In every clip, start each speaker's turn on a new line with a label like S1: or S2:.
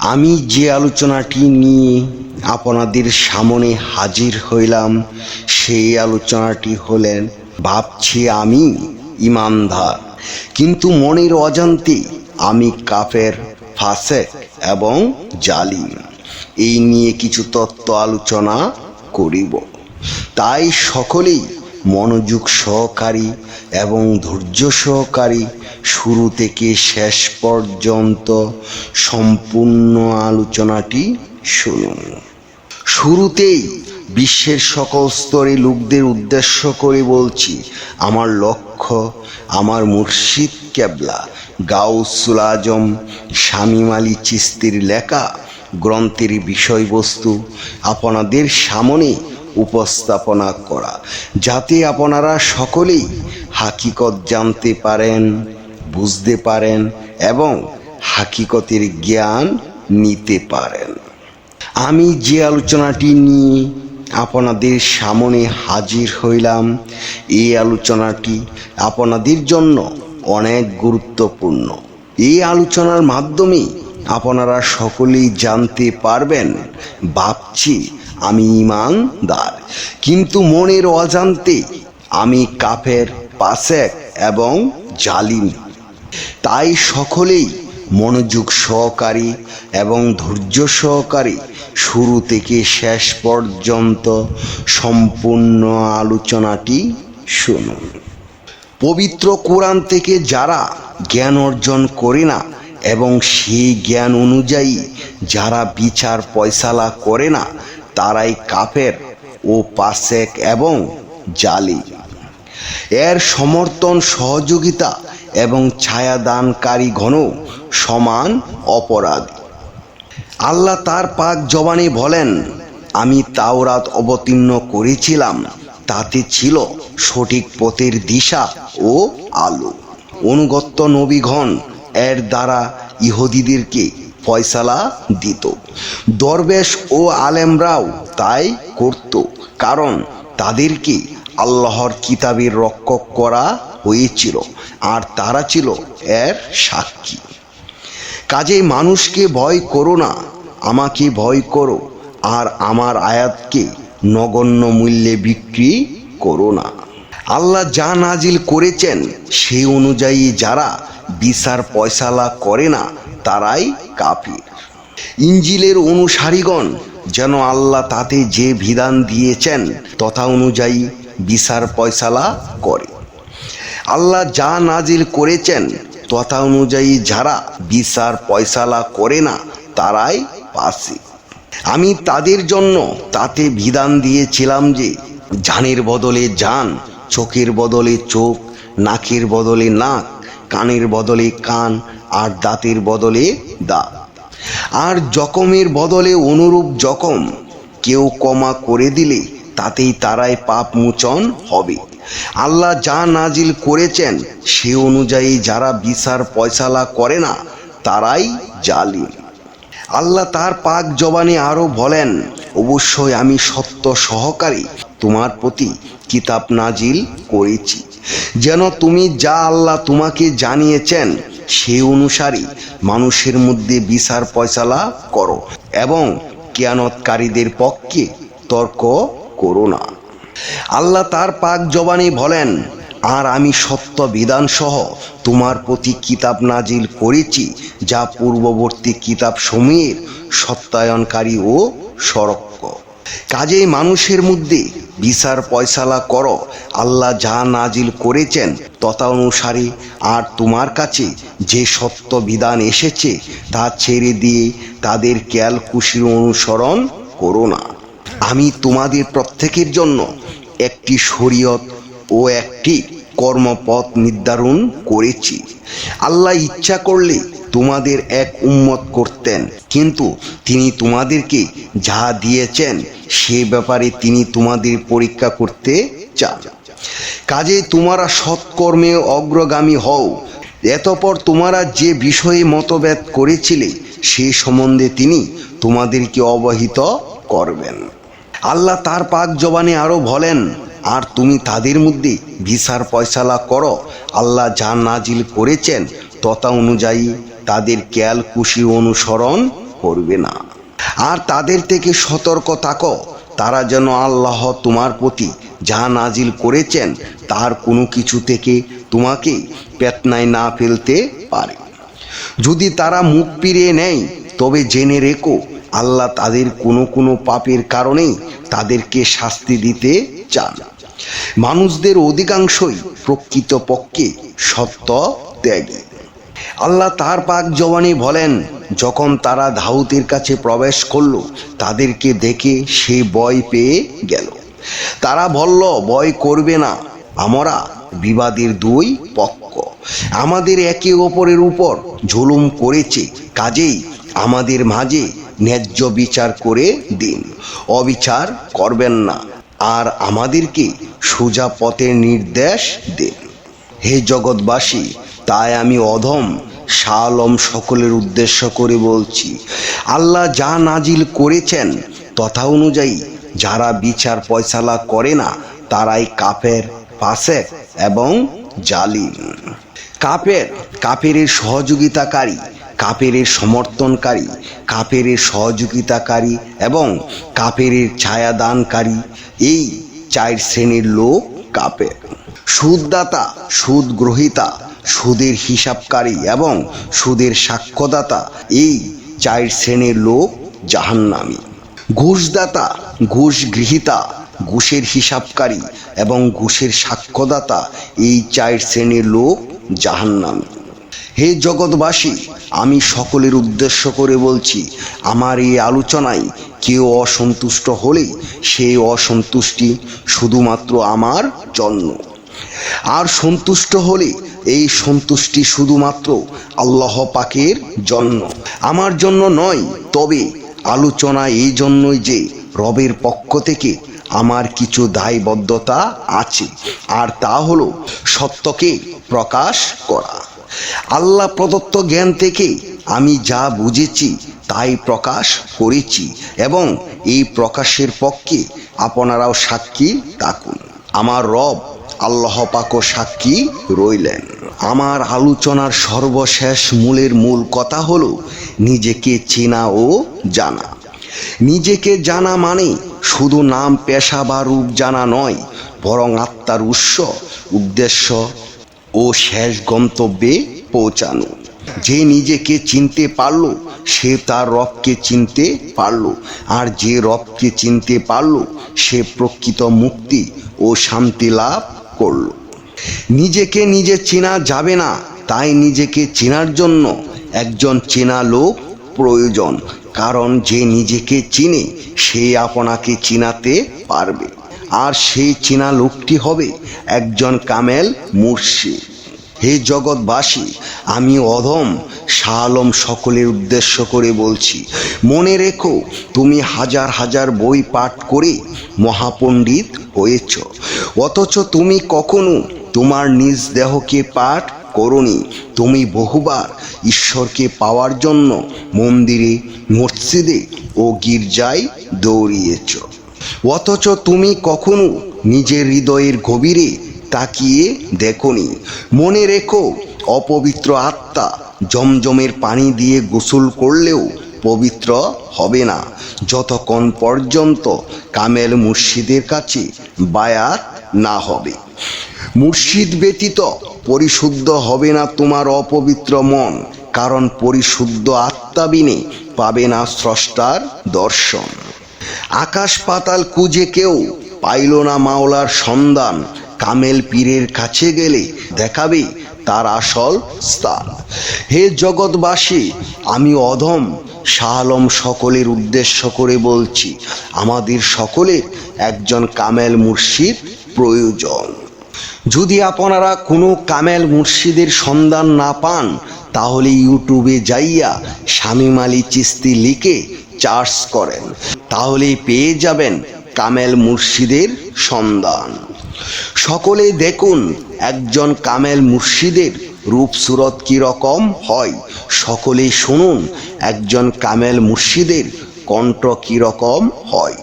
S1: আমি যে আলোচনাটি নিয়ে আপনাদের সামনে হাজির হইলাম, সেই আলোচনাটি হলেন, ভাবছি আমি ইমানদার, কিন্তু মনের অজান্তে আমি কাফের, ফাসেক এবং জালিম। এই নিয়ে কিছু তত্ত্ব আলোচনা করিব। তাই সকলেই মনোযোগ সহকারী এবং ধৈর্য সহকারী শুরু থেকে শেষ পর্যন্ত সম্পূর্ণ আলোচনাটি শুনুন। শুরুতেই বিশ্বের সকল স্তরে লোকদের উদ্দেশ্য করে বলছি, আমার লক্ষ্য, আমার মুর্শিদ কেবলা, গাউসুল আজম, শামীম আলী চিস্তির লেখা, গ্রন্থের বিষয়বস্তু, আপনাদের সামনে উপস্থাপনা করা। যাতে আপনারা সকলেই হাকিকত জানতে পারেন, বুঝতে পারেন এবং হাকিকতের জ্ঞান নিতে পারেন। আমি যে আলোচনাটি নিয়ে আপনাদের সামনে হাজির হইলাম, এই আলোচনাটি আপনাদের জন্য অনেক গুরুত্বপূর্ণ। এই আলোচনার মাধ্যমে আপনারা সকলেই জানতে পারবেন, ভাবছি আমি ইমানদার। কিন্তু মনের অজান্তে আমি কাফের, পাশেক এবং জালিম। তাই সকলেই মনোযোগ সহকারী এবং ধৈর্য সহকারী শুরু থেকে শেষ পর্যন্ত সম্পূর্ণ আলোচনাটি শুনুন। পবিত্র কোরআন থেকে যারা জ্ঞান অর্জন করে না এবং সেই জ্ঞান অনুযায়ী যারা বিচার পয়সালা করে না তারাই কাফের ও পাশেক এবং জালি। এর সমর্থন, সহযোগিতা এবং ছায়াদানকারী ঘন সমান অপরাধ। আল্লাহ তার পাক জবানে বলেন, আমি তাওরাত অবতীর্ণ করেছিলাম, তাতে ছিল সঠিক পথের দিশা ও আলো। অনুগত্য নবীগণ এর দ্বারা ইহুদিদেরকে ফয়সালা দিত। দরবেশ ও আলেমরাও তাই করত, কারণ তাদেরকে আল্লাহর কিতাবের রক্ষক করা হয়েছিল, আর তারা ছিল এর সাক্ষী। কাজেই মানুষকে ভয় করো না, আমাকে ভয় করো, আর আমার আয়াতকে নগণ্য মূল্যে বিক্রি করো না। আল্লাহ যা নাজিল করেছেন সেই অনুযায়ী যারা বিচার পয়সালা করে না, তারাই কাফির। ইঞ্জিলের অনুসারীগণ, যেন আল্লাহ তাতে যে বিধান দিয়েছেন, তথা অনুযায়ী বিচার পয়সালা করে। আল্লাহ যা নাজিল করেছেন, তথা অনুযায়ী যারা বিচার পয়সালা করে না, তারাই পাশে আমি তাদের জন্য তাতে বিধান দিয়েছিলাম যে, জানের বদলে জান, চোখের বদলে চোখ, নাকের বদলে নাক, কানের বদলে কান, আর দাঁতের বদলে দাঁত। আর জখমের বদলে অনুরূপ জখম কেউ কমা করে দিলে তাতেই তারাই পাপ মোচন হবে। আল্লাহ যা নাজিল করেছেন সে অনুযায়ী যারা বিচার পয়সালা করে না, তারাই জালিম। আল্লাহ তার পাক জবানে আরও বলেন, অবশ্যই আমি সত্য সহকারী তোমার প্রতি কিতাব নাজিল করেছি। যেন তুমি যা আল্লাহ তোমাকে জানিয়েছেন সে অনুসারী মানুষের মধ্যে বিচার পয়সালা করো এবং কেয়ানতকারীদের পক্ষে তর্ক করো না। আল্লাহ তার পাক জবানে বলেন, আর আমি সত্য বিধান সহ তোমার প্রতি কিতাব নাজিল করেছি, যা পূর্ববর্তী কিতাব সমূহের সত্যায়নকারী ও সরক্ষ কাজেই মানুষের মধ্যে বিচার পয়সালা কর। আল্লাহ যা নাজিল করেছেন তথা অনুসারে আর তোমার কাছে যে সত্য বিধান এসেছে, তা ছেড়ে দিয়ে তাদের ক্যালকুশির অনুসরণ করো না। আমি তোমাদের প্রত্যেকের জন্য একটি শরীয়ত ও একটি কর্মপথ নির্ধারণ করেছি। আল্লাহ ইচ্ছা করলে তোমাদের এক উম্মত করতেন। কিন্তু তিনি তোমাদেরকে যা দিয়েছেন, সে ব্যাপারে তিনি তোমাদের পরীক্ষা করতে চান। কাজে তোমরা সৎকর্মে অগ্রগামী হও। এতপর তোমরা যে বিষয়ে মতভেদ করেছিলে, সে সম্বন্ধে তিনি তোমাদেরকে অবহিত করবেন। আল্লাহ তার পাক জবানে আরও বলেন, আর তুমি তাদের মধ্যে ভিসার পয়সালা করো। আল্লাহ যা নাজিল করেছেন তথা অনুযায়ী তাদের ক্যালকুশি অনুসরণ করবে না। আর তাদের থেকে সতর্ক থাকো, তারা যেন আল্লাহ তোমার প্রতি যা নাজিল করেছেন, তার কোনো কিছু থেকে তোমাকে পেতনায় না ফেলতে পারে। যদি তারা মুখ ফিরিয়ে নেয়, তবে জেনে রেখো, আল্লাহ তাদের কোনো কোনো পাপের কারণেই তাদেরকে শাস্তি দিতে চান। মানুষদের অধিকাংশই প্রকৃতপক্ষে সত্য ত্যাগী। আল্লাহ তার পাক জবানি বলেন, যখন তারা দাউদের কাছে প্রবেশ করল, তাদেরকে দেখে সে বয় পেয়ে গেল। তারা বলল বয় করবে না, আমরা বিবাদের দুই পক্ষ। আমাদের একে অপরের উপর ঝুলুম করেছে, কাজেই আমাদের মাঝে ন্যায্য বিচার করে দিন। অবিচার করবেন না, আর আমাদেরকে সোজা পথের নির্দেশ দিন। হে জগৎবাসী তাই আমি অধম, শালম সকলের উদ্দেশ্য করে বলছি, আল্লাহ যা নাজিল করেছেন তথা অনুযায়ী যারা বিচার পয়সালা করে না, তারাই কাফের পাশে এবং জালিম। কাপের কাপেরের সহযোগিতাকারী কাপেরের সমর্থনকারী কাপেরের সহযোগিতাকারী এবং কাপেরের ছায়াদানকারী, এই চার শ্রেণির লোক কাপের সুদদাতা সুদ গ্রহিতা সুদের হিসাবকারী এবং সুদের সাক্ষ্যদাতা। এই চার শ্রেণির লোক জাহান্নামী। ঘুষদাতা ঘুষ গৃহীতা ঘুষের হিসাবকারী এবং ঘুষের সাক্ষ্যদাতা এই চার শ্রেণির লোক জাহান্নামী। হে জগৎবাসী, আমি সকলের উদ্দেশ্য করে বলছি, আমার এই আলোচনায় কেউ অসন্তুষ্ট হলে সেই অসন্তুষ্টি শুধুমাত্র আমার জন্য। আর সন্তুষ্ট হলে এই সন্তুষ্টি শুধুমাত্র আল্লাহ পাকের জন্য। আমার জন্য নয়, তবে আলোচনা এই জন্যই যে রবের পক্ষ থেকে আমার কিছু দায়বদ্ধতা আছে, আর তা হলো সত্যকে প্রকাশ করা। আল্লাহ প্রদত্ত জ্ঞান থেকে আমি যা বুঝেছি তাই প্রকাশ করেছি, এবং এই প্রকাশের পক্ষে আপনারাও সাক্ষী থাকুন। আমার রব আল্লাহ পাক সাক্ষী রইলেন। আমার আলোচনার সর্বশেষ মূলের মূল কথা হল, নিজেকে চেনা ও জানা। নিজেকে জানা মানে শুধু নাম, পেশা বা রূপ জানা নয়, বরং আত্মার উৎস, উদ্দেশ্য ও শেষ গন্তব্যে পৌঁছানো। যে নিজেকে চিনতে পারল, সে তার রবকে চিনতে পারল, আর যে রবকে চিনতে পারল, সে প্রকৃত মুক্তি ও শান্তি লাভ করল। নিজেকে নিজে চেনা যাবে না, তাই নিজেকে চেনার জন্য একজন চেনা লোক প্রয়োজন, কারণ যে নিজেকে চিনে, সে আপনাকে চিনাতে পারবে। আর সেই চেনা লোকটি হবে একজন কামেল মুর্শিদ। হে জগৎবাসী, আমি অধম, শালম সকলের উদ্দেশ্য করে বলছি। মনে রেখো, তুমি হাজার হাজার বই পাঠ করে মহাপণ্ডিত হয়েছ। অথচ তুমি কখনো তোমার নিজ দেহকে পাঠ করনি। তুমি বহুবার ঈশ্বরকে পাওয়ার জন্য মন্দিরে, মসজিদে ও গির্জায় দৌড়িয়েছ। অথচ তুমি কখনো নিজের হৃদয়ের গভীরে তাকিয়ে দেখনি। মনে রেখো, অপবিত্র আত্মা জমজমের পানি দিয়ে গোসল করলেও পবিত্র হবে না। যতক্ষণ পর্যন্ত কামেল মুর্শিদের কাছে বায়াত না হবে। মুর্শিদ ব্যতীত পরিশুদ্ধ হবে না তোমার অপবিত্র মন, কারণ পরিশুদ্ধ আত্মা বিনে পাবে না স্রষ্টার দর্শন। আকাশ পাতাল কুজে কেউ পাইল না মাওলার সন্ধান কামেল পীরের কাছে গেলে দেখাবে তার আসল স্থান। হে জগৎবাসী, আমি অধম শাহ আলম সকলের উদ্দেশ্য করে বলছি, আমাদের সকলের একজন কামেল মুর্শিদ প্রয়োজন। যদি আপনারা কোনো কামেল মুর্শিদের সন্ধান না পান, তাহলে ইউটিউবে যাইয়া শামিম আলী চিস্তি লিখে চার্জ করেন। তাহলে পেয়ে যাবেন কামেল মুর্শিদের সন্ধান। সকলে দেখুন, একজন কামেল মুর্শিদের রূপ সুরত কীরকম হয়। সকলে শুনুন, একজন কামেল মুর্শিদের কণ্ঠ কীরকম হয়।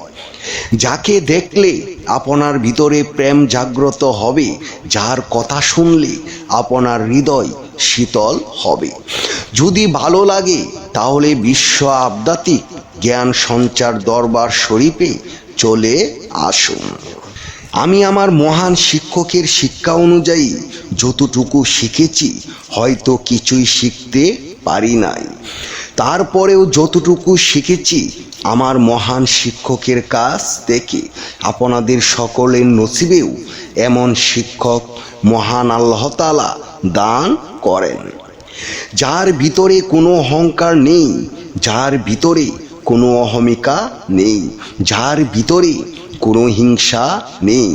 S1: যাকে দেখলে আপনার ভিতরে প্রেম জাগ্রত হবে, যার কথা শুনলে আপনার হৃদয় শীতল হবে। যদি ভালো লাগে, তাহলে বিশ্ব আবদাতিক জ্ঞান সঞ্চার দরবার শরীফে চলে আসুন। আমি আমার মহান শিক্ষকের শিক্ষা অনুযায়ী যতটুকু শিখেছি, হয়তো কিছুই শিখতে পারি নাই। তারপরেও যতটুকু শিখেছি, আমার মহান শিক্ষকের কাছ থেকে আপনাদের সকলের নসিবেও এমন শিক্ষক মহান আল্লাহতালা দান করেন। যার ভিতরে কোনো অহংকার নেই, যার ভিতরে কোনো অহমিকা নেই, যার ভিতরে কোনো হিংসা নেই।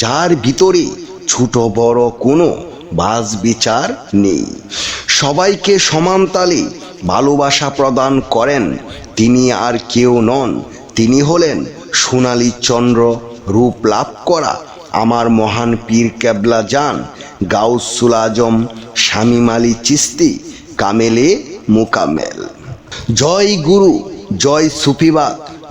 S1: যার ভিতরে ছোট বড় কোনো বাজ বিচার নেই। সবাইকে সমান তালে ভালোবাসা প্রদান করেন। তিনি আর কেউ নন। তিনি হলেন সোনালী চন্দ্র রূপ লাভ করা আমার মহান পীর কেবলা যান গাউসুল আজম, শামিম আলী চিস্তি, কামেলে মুকামেল জয় গুরু, জয় সুফিবাদ।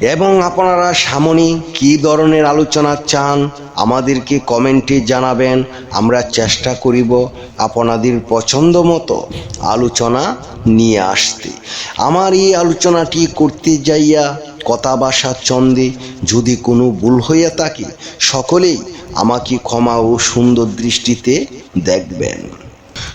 S1: এবং আপনারা সামনে কী ধরনের আলোচনা চান, আমাদেরকে কমেন্টে জানাবেন, আমরা চেষ্টা করিব আপনাদের পছন্দ মতো আলোচনা নিয়ে আসতে। আমার এই আলোচনাটি করতে যাইয়া কথা বাসা চন্দে যদি কোনো ভুল হইয়া থাকে, সকলেই আমাকে ক্ষমা ও সুন্দর দৃষ্টিতে দেখবেন।